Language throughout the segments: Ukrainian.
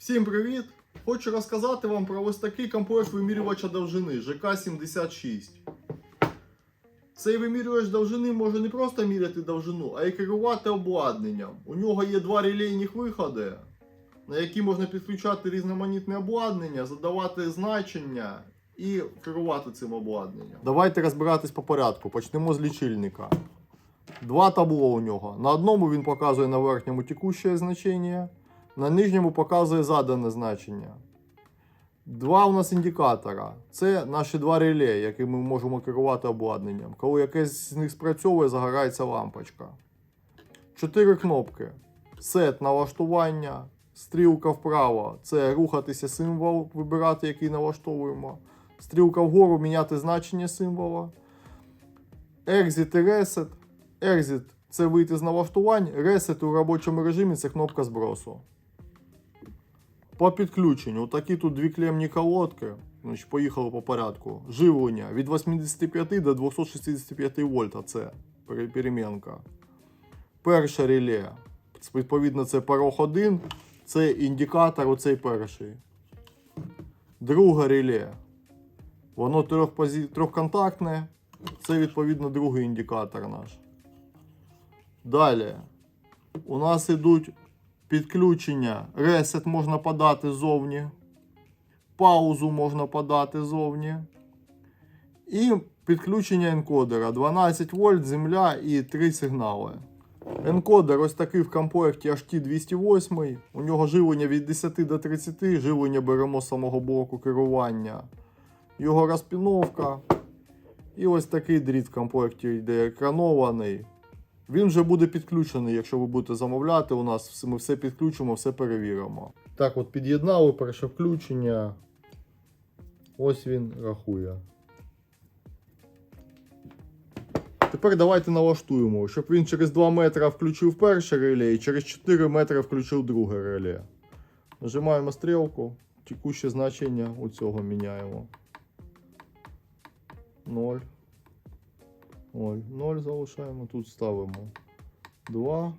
Всім привіт! Хочу розказати вам про ось такий комплект вимірювача довжини ЖК-76. Цей вимірювач довжини може не просто міряти довжину, а й керувати обладнанням. У нього є два релейних виходи, на які можна підключати різноманітне обладнання, задавати значення і керувати цим обладнанням. Давайте розбиратись по порядку. Почнемо з лічильника. Два табло у нього. На одному він показує на верхньому текуще значення, на нижньому показує задане значення. Два у нас індикатора. Це наші два реле, якими ми можемо керувати обладнанням. Коли якесь з них спрацьовує, загорається лампочка. Чотири кнопки. Сет налаштування, стрілка вправо це рухатися символ, вибирати, який налаштовуємо. Стрілка вгору міняти значення символа. Exit і Reset. Exit це вийти з налаштувань, Reset у робочому режимі це кнопка збросу. По підключенню, такі тут дві клемні колодки. Значить, поїхали по порядку. Живлення від 85 до 265 вольт. Це перемінка. Перше реле. Відповідно, це порог 1. Це індикатор, оцей перший. Друге реле. Воно трьохконтактне. Це відповідно другий індикатор наш. Далі. У нас ідуть підключення. Ресет можна подати ззовні. Паузу можна подати ззовні. І підключення енкодера 12 вольт, земля і 3 сигнали. Енкодер ось такий в комплекті HT208. У нього живлення від 10 до 30, живлення беремо з самого блоку керування. Його розпіновка. І ось такий дріт в комплекті йде екранований. Він вже буде підключений, якщо ви будете замовляти у нас. Ми все підключимо, все перевіримо. Так, от під'єднали перше включення. Ось він рахує. Тепер давайте налаштуємо, щоб він через 2 метри включив перше реле і через 4 метри включив друге реле. Нажимаємо стрілку, текуще значення у цього міняємо. 0. 0. 0 залишаємо, тут ставимо 2.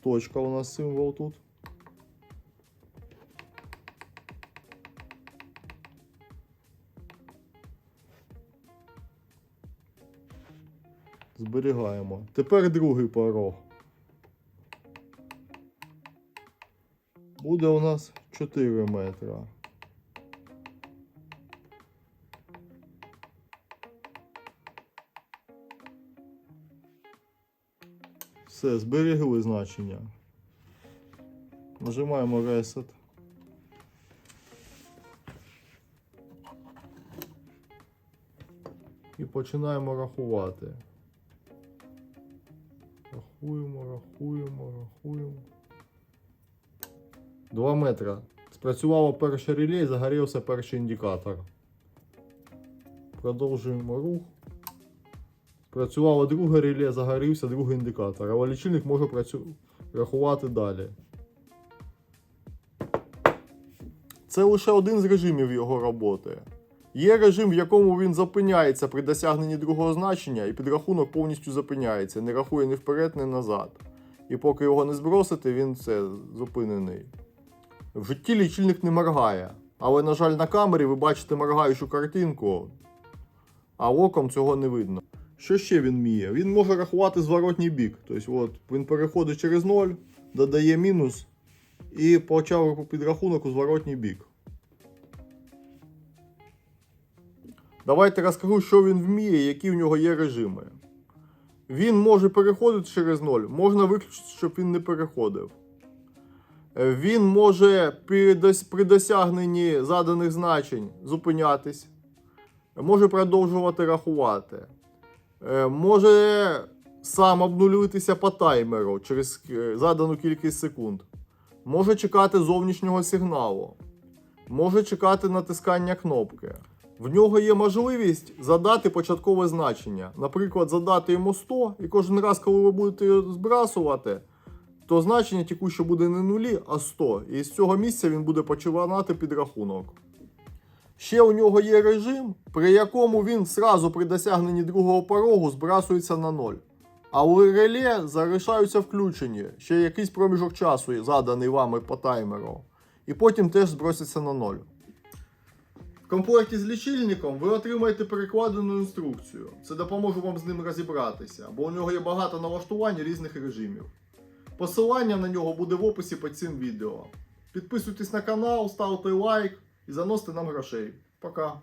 Точка у нас символ тут. Зберігаємо. Тепер другий порог. Буде у нас 4 метра. Все, зберегли значення. Нажимаємо Reset. І починаємо рахувати. Рахуємо, рахуємо, рахуємо. 2 метра. Спрацювало перше реле і загорівся перший індикатор. Продовжуємо рух. Працювало друге реле, загорівся другий індикатор, але лічильник може працю... рахувати далі. Це лише один з режимів його роботи. Є режим, в якому він зупиняється при досягненні другого значення, і підрахунок повністю зупиняється, не рахує ні вперед, ні назад. І поки його не збросити, він все зупинений. В житті лічильник не моргає. Але, на жаль, на камері ви бачите моргаючу картинку, а оком цього не видно. Що ще він вміє? Він може рахувати зворотній бік. Тобто, от, він переходить через 0, додає мінус і почав підрахунок у зворотній бік. Давайте розкажу, що він вміє, які в нього є режими. Він може переходити через 0, можна виключити, щоб він не переходив. Він може при досягненні заданих значень зупинятись, може продовжувати рахувати. Е, Може сам обнулюватися по таймеру через е, задану кількість секунд. Може чекати зовнішнього сигналу. Може чекати натискання кнопки. В нього є можливість задати початкове значення. Наприклад, задати йому 100, і кожен раз, коли ви будете його збрасувати, то значення текуще буде не нулі, а 100. І з цього місця він буде починати підрахунок. Ще у нього є режим, при якому він сразу при досягненні другого порогу збрасується на 0. А у реле залишаються включені ще якийсь проміжок часу, заданий вами по таймеру. І потім теж зброситься на ноль. В комплекті з лічильником ви отримаєте перекладену інструкцію. Це допоможе вам з ним розібратися, бо у нього є багато налаштувань різних режимів. Посилання на нього буде в описі під цим відео. Підписуйтесь на канал, ставте лайк і заносите нам грошей. Пока!